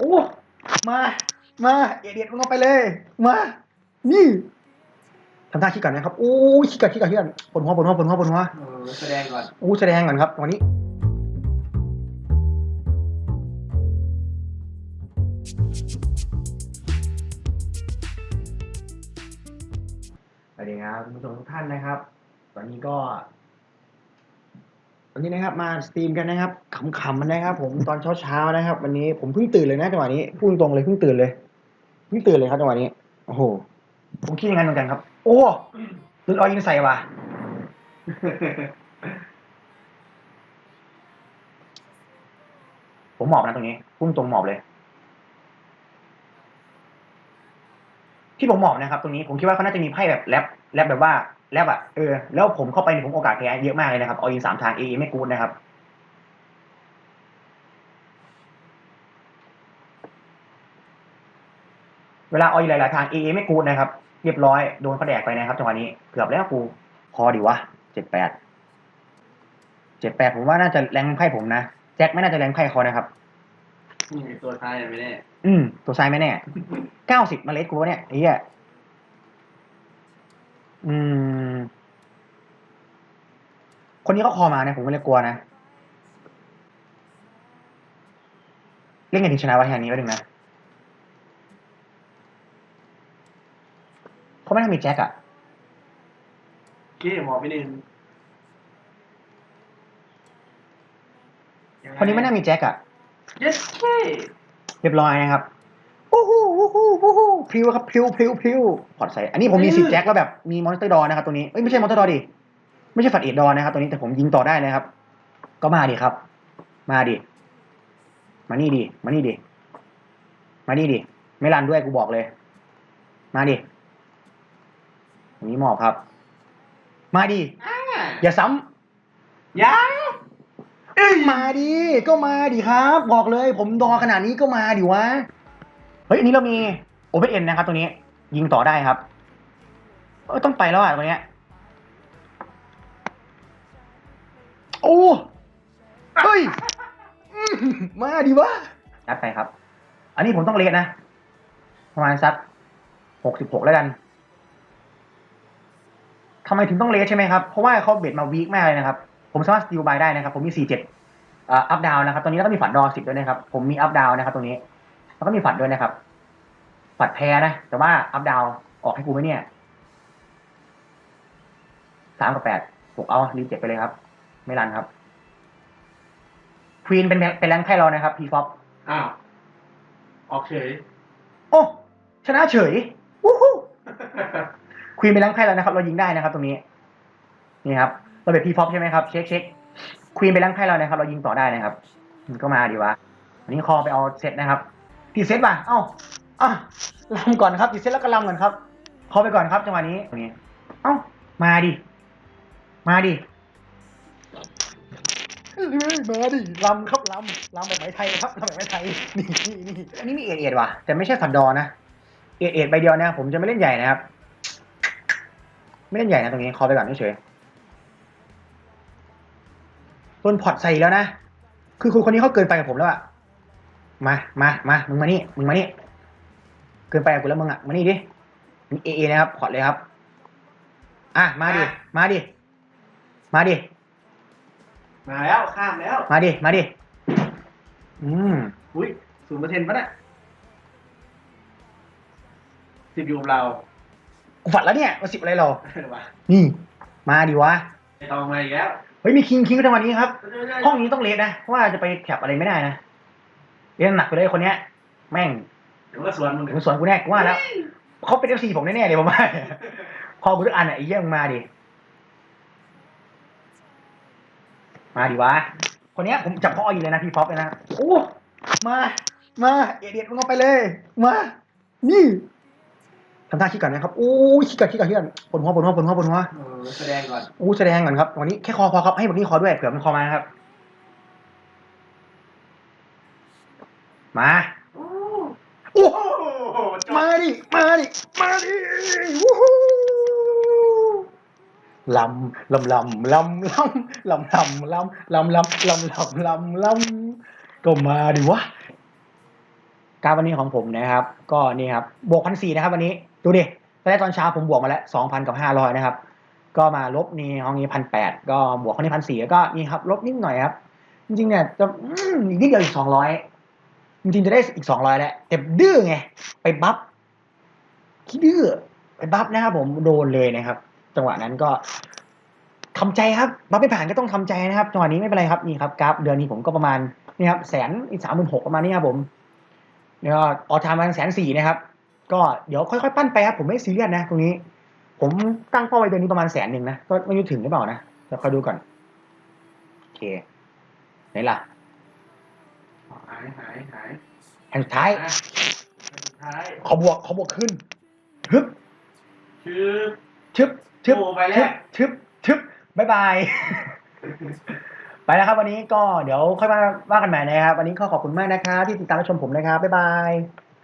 โอ้มา มาเด็ดๆมึงเอาไปเลย มา นี่ทำท่าขี้กันนะครับโอ้ยขี้กันขี้กันขี้กันปวดหัวปวดหัวปวดหัวปวดหัวเออแสดงก่อนโอ้แสดงก่อนครับวันนี้สวัสดีครับคุณผู้ชมทุกท่านนะครับ ตอนนี้ก็ วันนี้นะครับมาสตรีมกันนะครับขำๆมันนะครับ ผมตอนเช้าๆนะครับ วันนี้ผมเพิ่งตื่นเลยนะจังหวะนี้พูดตรงเลยเพิ่งตื่นเลยเพิ่งตื่นเลยครับจังหวะนี้โอ้โหผมคิดอย่างนั้นเหมือนกันครับ โอ้ตื่นออยยิงใส่ว่ะผมหมอบนะตรงนี้พุ่งตรงหมอบเลย ที่ผมหมอบนะครับ ตรงนี้ผมคิดว่าเขาน่าจะมีไพ่แบบแรปแรปแบบว่าแรปอะเออแล้วผมเข้าไปเนี่ยผมโอกาสแพ้เยอะมากเลยนะครับ เอายิงสามทางเอไม่กูดนะครับเวลาออยหลาย ๆ ทางเอไม่กูดนะครับ เรียบร้อยโดนเขาแดกไปนะครับจังหวะนี้เกือบแล้วกูพอดีวะเจ็ดแปดเจ็ดแปดผมว่าน่าจะแรงไพ่ผมนะแจ็คไม่น่าจะแรงไพ่เขานะครับ ตัวท้ายไม่แน่อืม ตัวซ้ายไม่แน่ เก้าสิบเมล็ดกูวะเนี่ยไอ้เหี้ยอืม คนนี้เขาคอมาเนี่ยผมไม่เลยกลัวนะ เล่นกันถึงชนะวะแทนนี้ไว้ดึงนะเขาไม่น่ามีแจ็คอะเก้หมอไปหนึ่งคนนี้ไม่น่ามีแจ็คอะ เย็ดเก้เรียบร้อยนะครับโอ้โหโอ้โหโอ้โหพริวครับพริวพริวพริวพอดใส่ อันนี้ผมมีสิบแจ็คแล้วแบบมีมอนสเตอร์ดอนะครับตัวนี้เอ้ยไม่ใช่มอนสเตอร์ดอดิไม่ใช่ฝัดเอ็ดดอนะครับตัวนี้แต่ผมยิงต่อได้นะครับ ก็มาดิครับ มาดิมานี่ดิมานี่ดิมานี่ดิไม่รันด้วยกูบอกเลย มาดิอันนี้หมอบครับ มาดิอย่าซ้ำยาเอ้ย มาดิก็มาดิครับ บอกเลย ผมดอขนาดนี้ก็มาดิวะ เฮ้ย อันนี้เรามีโอเ n นเอ็นนะครับ ตัวนี้ ยิงต่อได้ครับเออต้องไปแล้วอะตัวเนี้ยโอ้เฮ้ยอื้อมาดิวะยัดไปครับ อันนี้ผมต้องเลทนะ ประมาณสักหกสิบหกแล้วกันทำไมถึงต้องเลทใช่ไหมครับ เพราะว่าเขาเบ็ดมาวีคมากเลยนะครับ ผมสามารถสติลบายได้นะครับ ผมมีสี่เจ็ดอัพดาวนะครับตรงนี้แล้วก็มีฝัดดอสิบด้วยนะครับ ผมมีอัพดาวนะครับตรงนี้ แล้วก็มีฝัดด้วยนะครับ ฝัดแพ้นะ แต่ว่าอัพดาวออกให้กูไหมเนี่ยสามกับแปดหกเอารีเจ็ดไปเลยครับ ไม่รันครับควีนเป็นเป็นแรงไพ่เรานะครับพีฟอปอ้าวออกเฉย โอ้ชนะเฉยวู้ฮู้ควีนเป็นแรงไพ่เรานะครับ เรายิงได้นะครับ ตรงนี้ นี่ครับ เราเป็นพีฟอปใช่ไหมครับ เช็คเช็คควีนเป็นแรงไพ่เรานะครับ เรายิงต่อได้นะครับมันก็มาดีวะอันนี้คอไปเอาเซตนะครับตีเซตป่ะ เอ้าอะลำก่อนครับตีเซตแล้วก็ลำก่อนครับ คอไปก่อนครับจังหวะนี้ตรงนี้ เอ้า มาดิ มาดิ มาดิลำครับลำลำแบบไหมไทยครับลำแบบไหมไทย นี่นี่นี่อันนี้มีเอ็ดเอ็ดว่ะ แต่ไม่ใช่ฝันดอนะ เอ็ดเอ็ดใบเดียวนะ ผมจะไม่เล่นใหญ่นะครับ ไม่เล่นใหญ่นะตรงนี้ คอไปก่อนเฉย ๆต้นพอร์ตใส่อีกแล้วนะ คือคุณคนนี้เขาเกินไปกับผมแล้วอะมา มา มา มึงมานี่ มึงมานี่ เกินไปกับกูแล้วมึงอะมานี่ดิมีเอเอนะครับ พอร์ตเลยครับ อะ มาดิ มาดิ มาดิ มาแล้วข้ามแล้ว มาดิ มาดิ อืมอุ้ยศูนย์เปอร์เซ็นต์ปะเนี่ยสิบอยู่กับเรา กูฝันแล้วเนี่ยว่าสิบอะไรเราเดี๋ยววะนี่ มาดิวะ ไม่ต้องมาอีกแล้วเฮ้ยมีคิงคิงจังหวะนี้ครับ ห้องนี้ต้องเลทนะเพราะว่าจะไปแคปอะไรไม่ได้นะเล่นหนักไปเลยคนเนี้ย แม่งเดี๋ยวก็สวนมึงถึงสวนกูแน่กูว่าแล้วเขาเป็นเอฟซีผมแน่ๆเลยผมว่าพอกูทุกอันอะไอ้เหี้ยมึงมาดิมาดิวะคนเนี้ยผมจับพ่ออยู่เลยนะพี่ฟอปเลยนะโอ้มา มาเอ็ดเอ็ดมึงเอาไปเลย มา นี่ ทำท่าขี้กันนะครับโอ้ยขี้กันขี้กันขี้กันปวดหัวปวดหัวปวดหัวปวดหัวเออแสดงก่อนโอ้แสดงก่อนครับ วันนี้แค่คอพอครับ ให้วันนี้คอด้วย เผื่อมันคอมานะครับ มาโอ้โอ้โหจบมาดิ มาดิ มาดิวู้ฮู้ลำลำลำลำลำลำลำลำลำลำลำลำลำลำก็มาดิวะการวันนี้ของผมนะครับ ก็นี่ครับบวกพันสี่นะครับวันนี้ ดูดิตอนแรกตอนเช้าผมบวกมาแล้วสองพันกับห้าร้อยนะครับ ก็มาลบนี่ห้องนี้พันแปดก็บวกห้องนี้พันสี่ก็นี่ครับ ลบนิดหน่อยครับ จริงๆเนี่ยจะอีกนิดเดียวอีกสองร้อยจริงๆจะได้อีกสองร้อยแล้วแต่ดื้อไง ไปบัฟขี้ดื้อไปบัฟนะครับผมโดนเลยนะครับ จังหวะนั้นก็ทำใจครับบัฟไม่ผ่านก็ต้องทำใจนะครับจังหวะนี้ไม่เป็นไรครับนี่ครับกราฟเดือนนี้ผมก็ประมาณนี่ครับแสนอีกสามหมื่นหกประมาณนี้ครับผมแล้วก็ออทามมาแสนสี่นะครับ ก็เดี๋ยวค่อยๆปั้นไปครับผมไม่ซีเรียสนะตรงนี้ ผมตั้งเป้าไว้เดือนนี้ประมาณแสนหนึ่งนะก็ไม่รู้ถึงหรือเปล่านะเดี๋ยวค่อยดูก่อนโอเคไหนล่ะหายหายหายแห่งสุดท้ายอะสุดท้ายขอบวกขอบวกขึ้นฮึบชื่อชึบชึบโอ้ไปแล้วชึบชึบชึบบายบาย ไปแล้วครับวันนี้ก็เดี๋ยวค่อยมาว่ากันใหม่นะครับ วันนี้ก็ขอบคุณมากนะครับที่ติดตามรับชมผมนะครับบ๊ายบาย